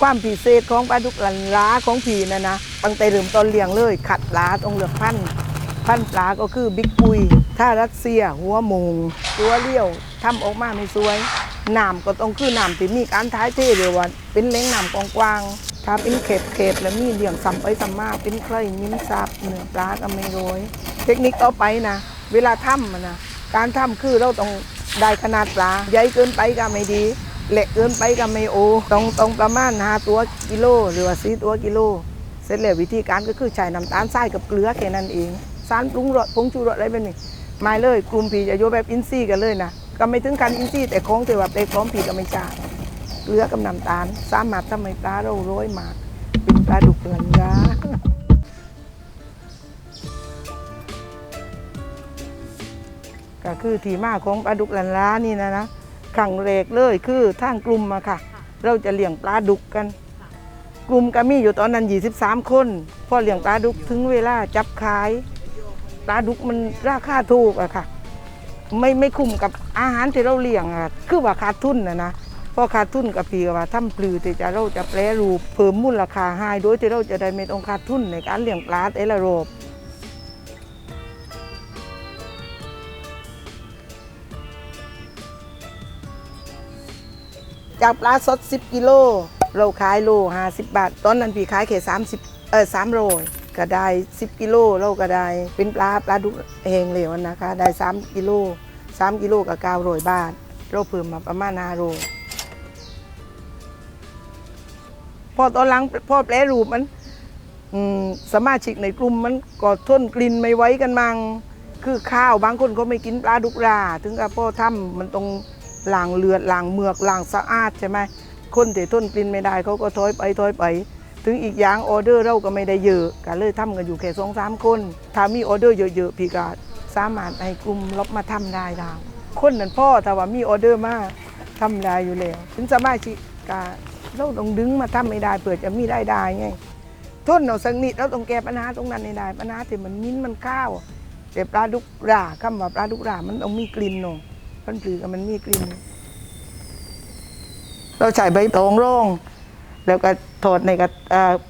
ความพิเศษของปลาดุกลันล้าของผีนะนะตั้งแต่เริ่มต้นเลี้ยงเลย ขัดล้าต้องเลือกพันพันปลาก็คือบิ๊กปุย ถ้ารัสเซียหัวมงตัวเลี้ยวทำออกมาไม่สวยน้ำก็ต้องคือน้ำที่มีการท้ายเทเดียวว่าเป็นเล้งน้ำกว้างๆถ้าเป็นเขตเขตๆแล้วมีเลี้ยงสัมไปสัมมาเป็นใครมิ้นซับเนื้อปลาก็ไม่โรยเทคนิคต่อไปนะ เวลาทำนนะการทำคือเราต้องได้ขนาดปลาใหญ่เกินไปก็ไม่ดี เละเกินไปก็ไม่โอต้องต้องประมาณหาตัวกิโล หรือว่าสีตัวกิโล เสร็จแล้ววิธีการก็คือใช้น้ำตาลทรายกับเกลือแค่นั้นเองสารปรุงรสผงชูรสอะไรแบบนี้ไม่เลยกลุ่มผีจะโยแบบอินซี่กันเลยนะก็ไม่ถึงกันอินซี่แต่ของแต่ว่าแต่ของผีก็ไม่จ้าเกลือกับน้ำตาลสามารถทำให้ปลาเราโรยหมากเป็นปลาดุกเหลือยาก็คือที่มาของปลาดุกลันล้านี่นะนะ ขังแรกเลยคือทางกลุ่มมาค่ะ เราจะเลี้ยงปลาดุกกัน กลุ่มก็มีอยู่ตอนนั้น 23 คน พอเลี้ยงปลาดุกถึงเวลาจับขาย ปลาดุกมันราคาถูกอะค่ะ ไม่ไม่คุ้มกับอาหารที่เราเลี้ยงอะคือว่าขาดทุนนะนะพอขาดทุนกับปีกว่าทำปลือที่จะเราจะแปรรูปเพิ่มมูลค่าให้โดยที่เราจะได้ไม่ต้องขาดทุนในการเลี้ยงปลาแต่ละรอบ จากปลาสด 10 กิโล เราขายโล50 บาท ตอนนั้นพี่ขายแค่30 เออ3โลก็ได้ 10 กิโลเราก็ได้ เป็นปลาปลาดุกแห้งเหลวนะคะ ได้ 3 กิโล 3 กิโลกับ900บาท เราเพิ่มมาประมาณ5โลพอตอนหลังพอแปรรูปมันมสมาชิกในกลุ่มมันก็ทนกลิ่นไม่ไว้กันมัง คือข้าวบางคนเขาไม่กินปลาดุกรา ถึงกับพ่อทำมันต้อง ล้างเลือดล้างเมือกล้างสะอาดใช่ไหมคนที่ทนกลิ่นไม่ได้เขาก็ถอยไปถอยไป ถึงอีกอย่างออเดอร์เราก็ไม่ได้เยอะก็เลยทำกันอยู่แค่สองสามคนถ้ามีออเดอร์เยอะๆพี่ก็สามารถให้กลุ่มลบมาทำได้แล้วคนนั้นพ่อถ้าว่ามีออเดอร์มากทำได้อยู่แล้วถึงสมาชิกก็เราต้องดึงมาทำไม่ได้เผื่อจะมีได้ได้ไงทนเอาสักนิดเราต้องแก้ปัญหาตรงนั้นให้ได้ปัญหาที่มันมิ้นมันข้าวแต่ปลาดุกราคำว่าปลาดุกรามันต้องมีกลิ่นเนาะ พันผือกับมันมีกลิ่น เราใช้ใบตองโร่งแล้วก็ถอดในกระ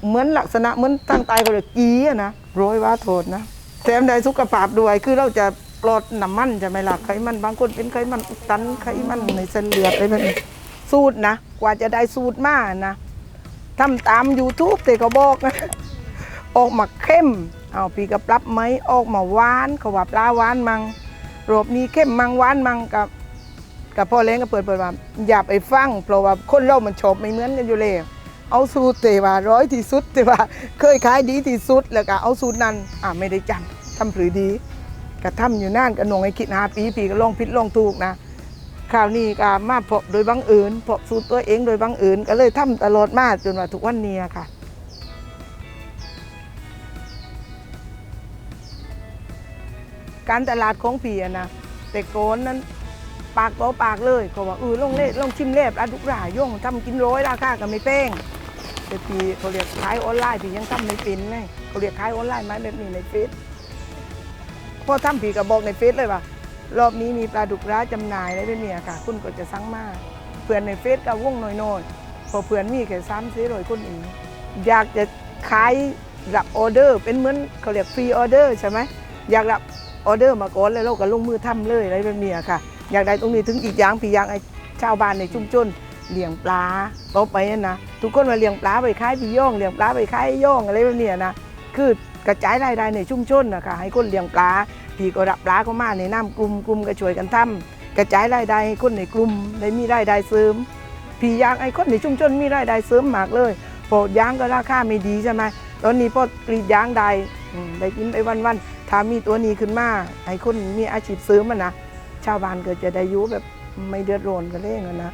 เหมือนลักษณะเหมือนตั้งไตเขาเรียกกีอะนะโรยว่าโทษนะแถมได้สุขภาพด้วยคือเราจะปลดน้ำมันจะไม่หลักไขมันบางคนเป็นไขมันอุดตันไขมันในเส้นเลือดอะไรแบบนี้สูตรนะ กว่าจะได้สูตรมานะทำตาม YouTube แต่เขาบอกนะออกมาเข้ม เอาปีกับปรับไหมออกมาหวานเขาว่าปลาหวานมัง รอบนี้เข้มมังหวานมังกับกับพ่อเลี้ยงก็เปิดเปิดว่าอย่าไปฟังเพราะว่าคนเรามันชอบไม่เหมือนกันอยู่เลยเอาสูตรเตว่าร้อยที่สุดเตว่าเคยขายดีที่สุดแล้วก็เอาสูตรนั้นอ่าไม่ได้จำทำผือดีก็ทำอยู่นานก็หนงให้คิดหาปีปีก็ลองผิดลองถูกนะคราวนี้ก็มาพบโดยบังเอิญพบสูตรตัวเองโดยบังเอิญก็เลยทำตลอดมาจนว่าทุกวันนี้ค่ะ การตลาดของผีอะนะแต่โกนนั้นปากต่อปากเลยเขาว่าเออลองเล่ลองชิมเล็บร้านทุกรายย่งทำกินร้อยราคาก็ไม่แป้งแต่พี่เขาเรียกขายออนไลน์พี่ยังทำไม่เป็นไงเขาเรียกขายออนไลน์ไหมาแบบนี้ในเฟซพอทำผีก็บอกในเฟซเลยว่ารอบนี้มีปลาดุกร้าจำหน่ายอะไรแบบนี้ค่ะ คุณก็จะสั่งมาเพื่อนในเฟซก็ว่องน้อยๆพอเพื่อนมีแค่ซ้ำซื้อร้อยคนเองอยากจะขายรับออเดอร์ เป็นเหมือนเขาเรียกฟรีออเดอร์ใช่ไหมอยากรับ ออเดอร์มาก่อนแล้วเราก็ลงมือทำเลยอะไรแบบนี้ค่ะ อยากได้ตรงนี้ถึงอีกอย่างพี่อย่างไอ้ชาวบ้านในชุมชนเลี้ยงปลาต่อไปนั่นะทุกคนมาเลี้ยงปลาไปขายพี่ย่องเลี้ยงปลาไปขายย่องอะไรแบบนี้นะคือกระจายรายได้ในชุมชนนะคะให้คนเลี้ยงปลาพี่ก็รับปลาเข้ามาในน้ำกลุ่มกลุ่มก็ช่วยกันทำกระจายรายได้ให้คนในกลุ่มได้มีรายได้เสริมพี่ยากให้คนในชุมชนมีรายได้เสริมมากเลยเพอยางก็ราคาไม่ดีใช่ไหมตอนนี้พอกรีดยางได้ ได้กินไปวันๆถ้ามีตัวนี้ขึ้นมาให้คนมีอาชีพเสริมมันนะชาวบ้านก็จะได้อยู่แบบไม่เดือดร้อนกันเลยนะ